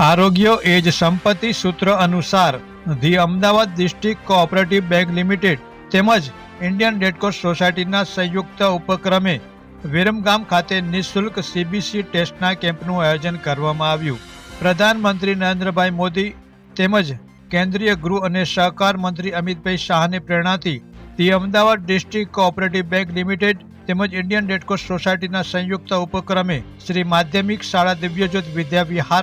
આરોગ્ય એ જ સંપત્તિ સૂત્ર અનુસાર the Ahmedabad district cooperative bank limited તેમજ ઇન્ડિયન રેડક્રોસ સોસાયટીના સંયુક્ત ઉપક્રમે વિરમગામ ખાતે નિઃશુલ્ક સીબીસી ટેસ્ટના કેમ્પનું આયોજન કરવામાં આવ્યું. પ્રધાનમંત્રી નરેન્દ્રભાઈ મોદી તેમજ કેન્દ્રીય ગૃહ અને સહકાર મંત્રી અમિતભાઈ શાહની પ્રેરણાથી the Ahmedabad district cooperative bank limited તેમજ ઇન્ડિયન રેડક્રોસ સોસાયટીના સંયુક્ત ઉપક્રમે શ્રી માધ્યમિક શાળા દિવ્યજ્યોત વિદ્યા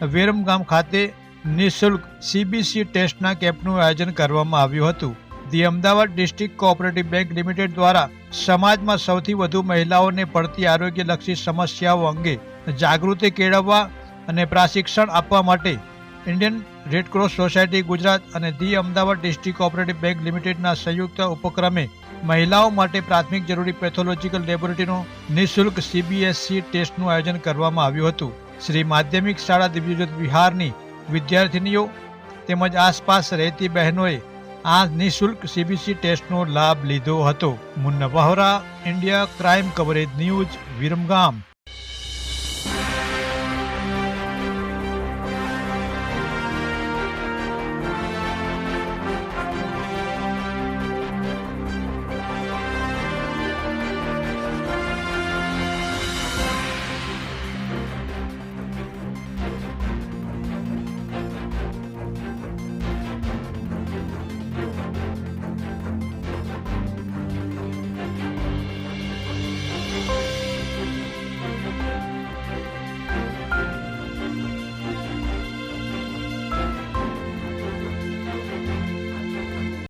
વિહાર વિરમગામ ખાતે નિઃશુલ્ક સીબીસી ટેસ્ટના કેમ્પનું આયોજન કરવામાં આવ્યું હતું. The Ahmedabad district cooperative bank limited દ્વારા સમાજમાં સૌથી વધુ મહિલાઓને પડતી આરોગ્યલક્ષી સમસ્યાઓ અંગે જાગૃતિ કેળવવા અને પ્રશિક્ષણ આપવા માટે ઇન્ડિયન રેડક્રોસ સોસાયટી ગુજરાત અને the Ahmedabad district cooperative bank લિમિટેડના સંયુક્ત ઉપક્રમે મહિલાઓ માટે પ્રાથમિક જરૂરી પેથોલોજીકલ લેબોરેટરીનો નિઃશુલ્ક સીબીએસસી ટેસ્ટનું આયોજન કરવામાં આવ્યું હતું. શ્રી માધ્યમિક શાળા દિવ્યજ્યોત વિહારની વિદ્યાર્થિનીઓ તેમજ આસપાસ રહેતી બહેનોએ આ નિઃશુલ્ક સીબીસી ટેસ્ટનો લાભ લીધો હતો. Munna Vohra, India crime coverage news, Viramgam.